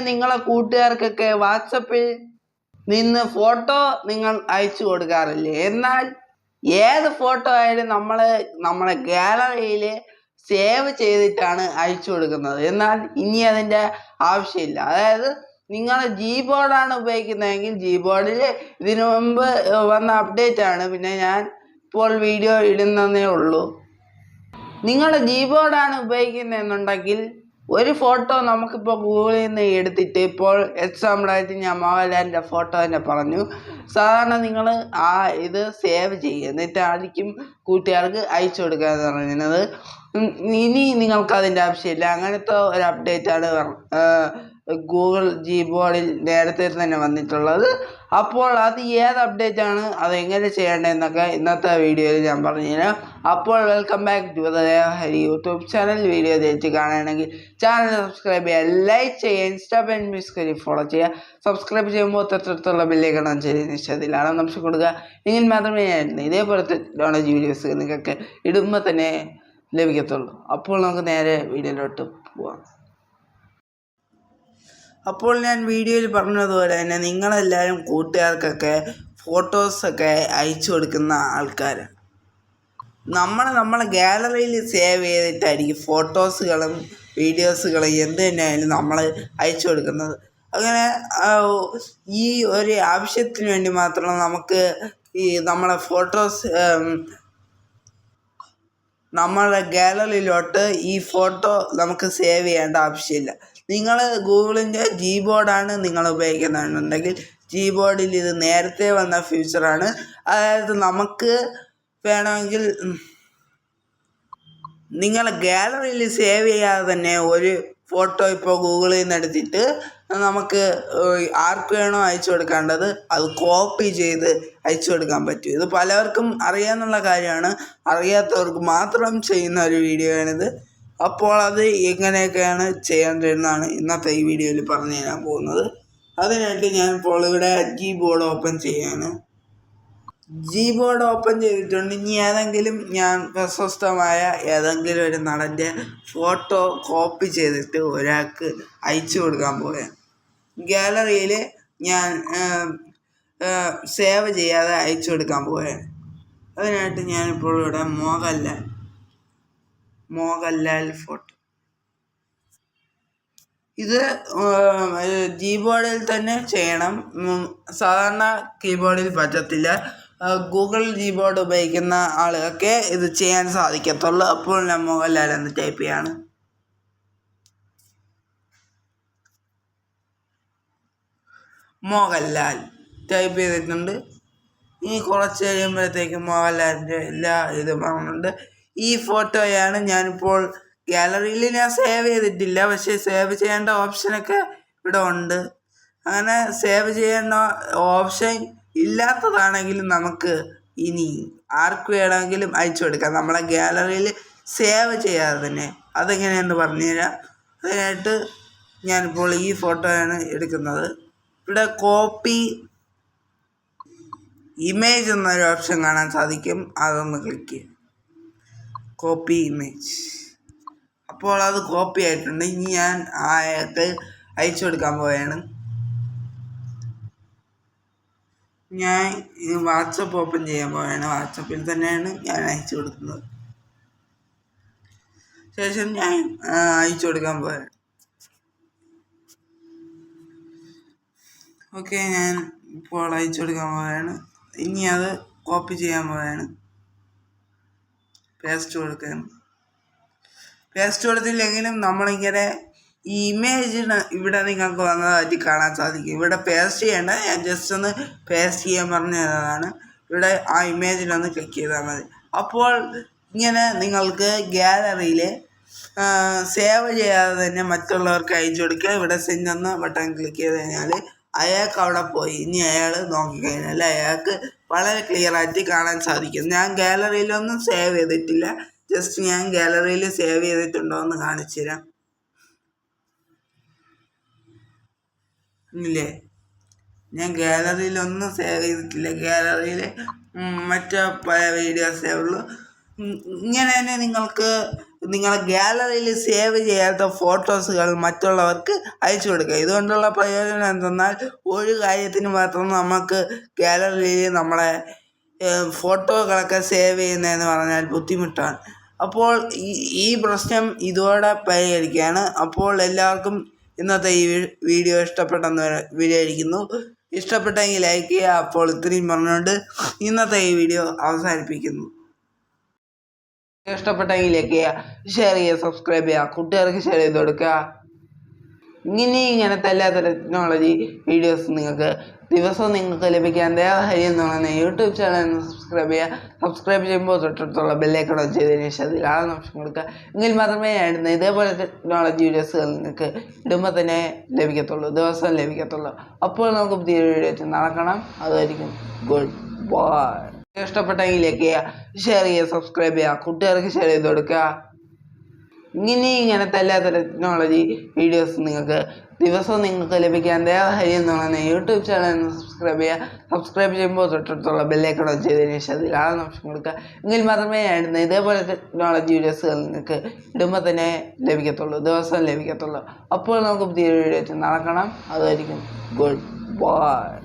നിങ്ങളെ കൂട്ടുകാർക്കൊക്കെ വാട്സപ്പിൽ നിന്ന് ഫോട്ടോ നിങ്ങൾ അയച്ചു കൊടുക്കാറില്ലേ? എന്നാൽ ഏത് ഫോട്ടോ ആയാലും നമ്മൾ നമ്മളെ ഗാലറിയിൽ സേവ് ചെയ്തിട്ടാണ് അയച്ചു കൊടുക്കുന്നത്. എന്നാൽ ഇനി അതിന്റെ ആവശ്യമില്ല. അതായത് നിങ്ങൾ ജി ബോർഡാണ് ഉപയോഗിക്കുന്നതെങ്കിൽ ജി ബോർഡിൽ ഇതിനു മുമ്പ് വന്ന അപ്ഡേറ്റ് ആണ്. പിന്നെ ഞാൻ ഇപ്പോൾ വീഡിയോ ഇടുന്നതേ ഉള്ളൂ. നിങ്ങൾ ജി ബോർഡാണ് ഉപയോഗിക്കുന്നതെന്നുണ്ടെങ്കിൽ ഒരു ഫോട്ടോ നമുക്കിപ്പോൾ ഗൂഗിളിൽ നിന്ന് എടുത്തിട്ട് ഇപ്പോൾ എക്സാമ്പിളായിട്ട് ഞാൻ മോഹൻലാലിന്റെ ഫോട്ടോ തന്നെ പറഞ്ഞു. സാധാരണ നിങ്ങൾ ആ ഇത് സേവ് ചെയ്യുക എന്നിട്ടായിരിക്കും കൂട്ടുകാർക്ക് അയച്ചു കൊടുക്കുക എന്ന് പറയുന്നത് ഇനി നിങ്ങൾക്ക് അതിന്റെ ആവശ്യമില്ല. അങ്ങനത്തെ ഒരു അപ്ഡേറ്റാണ് ഗൂഗിൾ ജി ബോർഡിൽ നേരത്തെ തന്നെ വന്നിട്ടുള്ളത്. അപ്പോൾ അത് ഏത് അപ്ഡേറ്റ് ആണ് അതെങ്ങനെ ചെയ്യേണ്ടതെന്നൊക്കെ ഇന്നത്തെ വീഡിയോയിൽ ഞാൻ പറഞ്ഞുതരാം. അപ്പോൾ welcome back to Hari YouTube channel video തിരിച്ച് കാണുകയാണെങ്കിൽ ചാനൽ സബ്സ്ക്രൈബ് ചെയ്യുക ലൈക്ക് ചെയ്യുക ഇൻസ്റ്റാ പേജ് മിസ് കരി ഫോളോ ചെയ്യുക. സബ്സ്ക്രൈബ് ചെയ്യുമ്പോൾ തൊട്ടടുത്തുള്ള ബില്ലേക്കണം ശരി നിശ്ചയത്തിലാണ് നമുക്ക് കൊടുക്കുക. എങ്കിൽ മാത്രമേ ഞാൻ ഇതേപോലത്തെ ടെക്നോളജി വീഡിയോസ് നിങ്ങൾക്ക് ഇടുമ്പോൾ തന്നെ ലഭിക്കത്തുള്ളൂ. അപ്പോൾ നമുക്ക് നേരെ വീഡിയോയിലോട്ട് പോവാം. അപ്പോൾ ഞാൻ വീഡിയോയിൽ പറഞ്ഞതുപോലെ തന്നെ നിങ്ങളെല്ലാവരും കൂട്ടുകാർക്കൊക്കെ ഫോട്ടോസൊക്കെ അയച്ചു കൊടുക്കുന്ന ആൾക്കാരാണ് നമ്മൾ നമ്മളെ ഗാലറിയിൽ സേവ് ചെയ്തിട്ടായിരിക്കും ഫോട്ടോസുകളും വീഡിയോസുകളും എന്ത് തന്നെയായാലും നമ്മൾ അയച്ചു കൊടുക്കുന്നത്. അങ്ങനെ ഈ ഒരു ആവശ്യത്തിന് വേണ്ടി മാത്രം നമുക്ക് ഈ നമ്മളെ ഫോട്ടോസ് നമ്മളെ ഗാലറിയിലോട്ട് ഈ ഫോട്ടോ നമുക്ക് സേവ് ചെയ്യേണ്ട ആവശ്യമില്ല. നിങ്ങൾ ഗൂഗിളിന്റെ ജി ബോർഡാണ് നിങ്ങൾ ഉപയോഗിക്കുന്നുണ്ടെങ്കിൽ ജി ബോർഡിൽ ഇത് നേരത്തെ വന്ന ഫീച്ചറാണ് അതായത് നമുക്ക് വേണമെങ്കിൽ നിങ്ങൾ ഗാലറിയിൽ സേവ് ചെയ്യാതെ തന്നെ ഒരു ഫോട്ടോ ഇപ്പോൾ ഗൂഗിളിൽ നിന്ന് എടുത്തിട്ട് നമുക്ക് ആർക്ക് വേണോ അയച്ചു കൊടുക്കേണ്ടത് അത് കോപ്പി ചെയ്ത് അയച്ചു കൊടുക്കാൻ പറ്റും. ഇത് പലർക്കും അറിയാമെന്നുള്ള കാര്യമാണ്. അറിയാത്തവർക്ക് മാത്രം ചെയ്യുന്ന ഒരു വീഡിയോ ആണിത് അപ്പോൾ അത് എങ്ങനെയൊക്കെയാണ് ചെയ്യേണ്ടതെന്നാണ് ഇന്നത്തെ ഈ വീഡിയോയിൽ പറഞ്ഞു തരാൻ പോകുന്നത്. അതിനായിട്ട് ഞാൻ ഇപ്പോൾ ഇവിടെ കീ ബോർഡ് ഓപ്പൺ ചെയ്യാണ് ജി ബോർഡ് ഓപ്പൺ ചെയ്തിട്ടുണ്ട്. ഇനി ഏതെങ്കിലും ഞാൻ പ്രശസ്തമായ ഏതെങ്കിലും ഒരു നടന്റെ ഫോട്ടോ കോപ്പി ചെയ്തിട്ട് ഒരാൾക്ക് അയച്ചു കൊടുക്കാൻ പോയാൽ ഗാലറിയിൽ ഞാൻ സേവ് ചെയ്യാതെ അയച്ചു കൊടുക്കാൻ പോവുകയാണ്. അതിനായിട്ട് ഞാനിപ്പോൾ ഇവിടെ മോഹൻലാൽ മോഹൻലാൽ ഫോട്ടോ. ഇത് ജീബോർഡിൽ തന്നെ ചെയ്യണം. സാധാരണ കീബോർഡിൽ പറ്റത്തില്ല. ഗൂഗിൾ ജീബോർഡ് ഉപയോഗിക്കുന്ന ആളുകൾക്ക് ഇത് ചെയ്യാൻ സാധിക്കത്തുള്ളൂ. അപ്പോൾ ഞാൻ മോഹൻലാൽ എന്ന് ടൈപ്പ് ചെയ്യാണ്. മോഹൻലാൽ ടൈപ്പ് ചെയ്തിട്ടുണ്ട്. ഇനി കുറച്ച് കഴിയുമ്പോഴത്തേക്കും മോഹൻലാലിന്റെ എല്ലാ ഇതും പറഞ്ഞിട്ടുണ്ട് ഈ ഫോട്ടോയാണ് ഞാനിപ്പോൾ ഗാലറിയിൽ ഞാൻ സേവ് ചെയ്തിട്ടില്ല. പക്ഷേ സേവ് ചെയ്യേണ്ട ഓപ്ഷനൊക്കെ ഇവിടെ ഉണ്ട്. അങ്ങനെ സേവ് ചെയ്യേണ്ട ഓപ്ഷൻ ഇല്ലാത്തതാണെങ്കിലും നമുക്ക് ഇനി ആർക്ക് വേണമെങ്കിലും അയച്ചു കൊടുക്കാം. നമ്മളെ ഗാലറിയിൽ സേവ് ചെയ്യാതെ തന്നെ. അതെങ്ങനെയെന്ന് പറഞ്ഞുതരാം അതിനായിട്ട് ഞാനിപ്പോൾ ഈ ഫോട്ടോയാണ് എടുക്കുന്നത്. ഇവിടെ കോപ്പി ഇമേജ് എന്നൊരു ഓപ്ഷൻ കാണാൻ സാധിക്കും. അതൊന്ന് ക്ലിക്ക് ചെയ്യും കോപ്പി ഇമേജ് അപ്പോൾ അത് കോപ്പി ആയിട്ടുണ്ട്. ഇനി ഞാൻ ആയിട്ട് അയച്ചു കൊടുക്കാൻ പോവുകയാണ് ഞാൻ വാട്സപ്പ് ഓപ്പൺ ചെയ്യാൻ പോവുകയാണ് വാട്സപ്പിൽ തന്നെയാണ് ഞാൻ അയച്ചു കൊടുക്കുന്നത്. ശേഷം ഞാൻ അയച്ചു കൊടുക്കാൻ പോവുകയാണ് ഓക്കെ ഞാൻ ഇപ്പോൾ അയച്ചു കൊടുക്കാൻ പോവുകയാണ് ഇനി അത് കോപ്പി ചെയ്യാൻ പോവുകയാണ് പേസ്റ്റ് കൊടുക്കുകയാണ്. പേസ്റ്റ് കൊടുത്തില്ലെങ്കിലും നമ്മളിങ്ങനെ ഈ ഇമേജിന് ഇവിടെ നിങ്ങൾക്ക് വന്നതായിട്ട് കാണാൻ സാധിക്കും. ഇവിടെ പേസ്റ്റ് ചെയ്യേണ്ട ഞാൻ ജസ്റ്റ് ഒന്ന് പേസ്റ്റ് ചെയ്യാൻ പറഞ്ഞതാണ്. ഇവിടെ ആ ഇമേജിലൊന്ന് ക്ലിക്ക് ചെയ്താൽ മതി. അപ്പോൾ ഇങ്ങനെ നിങ്ങൾക്ക് ഗാലറിയിൽ സേവ് ചെയ്യാതെ തന്നെ മറ്റുള്ളവർക്ക് അയച്ചു കൊടുക്കുക. ഇവിടെ സെൻഡ് എന്ന ബട്ടൺ ക്ലിക്ക് ചെയ്ത് കഴിഞ്ഞാൽ അയാൾക്ക് അവിടെ പോയി. ഇനി അയാൾ നോക്കിക്കഴിഞ്ഞാൽ അയാൾക്ക് വളരെ ക്ലിയർ ആയിട്ട് കാണാൻ സാധിക്കും. ഞാൻ ഗാലറിയിലൊന്നും സേവ് ചെയ്തിട്ടില്ല. ജസ്റ്റ് ഞാൻ ഗാലറിയിൽ സേവ് ചെയ്തിട്ടുണ്ടോ എന്ന് കാണിച്ചു തരാം. ഇല്ലേ? ഞാൻ ഗാലറിയിലൊന്നും സേവ് ചെയ്തിട്ടില്ല. ഗാലറിയിൽ മറ്റു പല വീഡിയോസേ ഉള്ളൂ. ഇങ്ങനെ തന്നെ നിങ്ങൾക്ക് നിങ്ങളെ ഗാലറിയിൽ സേവ് ചെയ്യാത്ത ഫോട്ടോസുകൾ മറ്റുള്ളവർക്ക് അയച്ചു കൊടുക്കുക. ഇതുകൊണ്ടുള്ള പ്രയോജനം എന്തെന്നാൽ ഒരു കാര്യത്തിന് മാത്രം നമുക്ക് ഗാലറിയിൽ നമ്മളെ ഫോട്ടോകളൊക്കെ സേവ് ചെയ്യുന്നതെന്ന് പറഞ്ഞാൽ ബുദ്ധിമുട്ടാണ്. അപ്പോൾ ഈ പ്രശ്നം ഇതോടെ പരിഹരിക്കുകയാണ്. അപ്പോൾ എല്ലാവർക്കും ഇന്നത്തെ ഈ വീഡിയോ ഇഷ്ടപ്പെട്ടെന്ന് വിചാരിക്കുന്നു. ഇഷ്ടപ്പെട്ടെങ്കിൽ ലൈക്ക് ചെയ്യുക. അപ്പോൾ ഇത്രയും പറഞ്ഞുകൊണ്ട് ഇന്നത്തെ ഈ വീഡിയോ അവസാനിപ്പിക്കുന്നു. ഇഷ്ടപ്പെട്ടെങ്കിൽ ലൈക്ക് ചെയ്യുക ഷെയർ ചെയ്യുക സബ്സ്ക്രൈബ് ചെയ്യുക കൂട്ടുകാർക്ക് ഷെയർ ചെയ്ത് കൊടുക്കുക. ഇങ്ങനെ ഇങ്ങനത്തെ എല്ലാ ടെക്നോളജി വീഡിയോസ് നിങ്ങൾക്ക് ദിവസവും നിങ്ങൾക്ക് ലഭിക്കാൻ ദേവഹരി എന്ന് പറയുന്ന യൂട്യൂബ് ചാനൽ സബ്സ്ക്രൈബ് ചെയ്യുക. സബ്സ്ക്രൈബ് ചെയ്യുമ്പോൾ തൊട്ടടുത്തുള്ള ബെല്ലൈക്കൺ ചെയ്തതിന് ശേഷം അതിൽ ആ ഓപ്ഷൻ കൊടുക്കുക. എങ്കിൽ മാത്രമേ ആയിരുന്നു ഇതേപോലെ ടെക്നോളജി വീഡിയോസുകൾ നിങ്ങൾക്ക് ഇടുമ്പോൾ തന്നെ ലഭിക്കത്തുള്ളൂ. ദിവസം ലഭിക്കത്തുള്ളൂ. അപ്പോൾ നമുക്ക് പുതിയ വീഡിയോ നടക്കണം അതായിരിക്കും ഗുഡ് ബൈ ഇഷ്ടപ്പെട്ടെങ്കിൽ ലൈക്ക് ചെയ്യുക ഷെയർ ചെയ്യുക സബ്സ്ക്രൈബ് ചെയ്യുക കൂട്ടുകാർക്ക് ഷെയർ ചെയ്ത് കൊടുക്കുക. ഇങ്ങനെ ഇങ്ങനത്തെ എല്ലാ ടെക്നോളജി വീഡിയോസ് നിങ്ങൾക്ക് ദിവസവും നിങ്ങൾക്ക് ലഭിക്കാൻ ദേവഹരി എന്ന് പറയുന്ന യൂട്യൂബ് ചാനൽ സബ്സ്ക്രൈബ് ചെയ്യുക. സബ്സ്ക്രൈബ് ചെയ്യുമ്പോൾ തൊട്ടടുത്തുള്ള ബെല്ലൈക്കൺ ഓൺ ചെയ്തതിന് ശേഷം അതിൽ ആളെന്ന് ഓപ്ഷൻ കൊടുക്കുക. എങ്കിൽ മാത്രമേ ആയിരുന്നു ഇതേപോലെ ടെക്നോളജി വീഡിയോസുകൾ നിങ്ങൾക്ക് ഇടുമ്പോൾ തന്നെ ലഭിക്കത്തുള്ളൂ ദിവസം ലഭിക്കത്തുള്ളൂ. അപ്പോൾ നമുക്ക് പുതിയ വീഡിയോ നടക്കണം അതായിരിക്കും ഗുഡ് ബൈ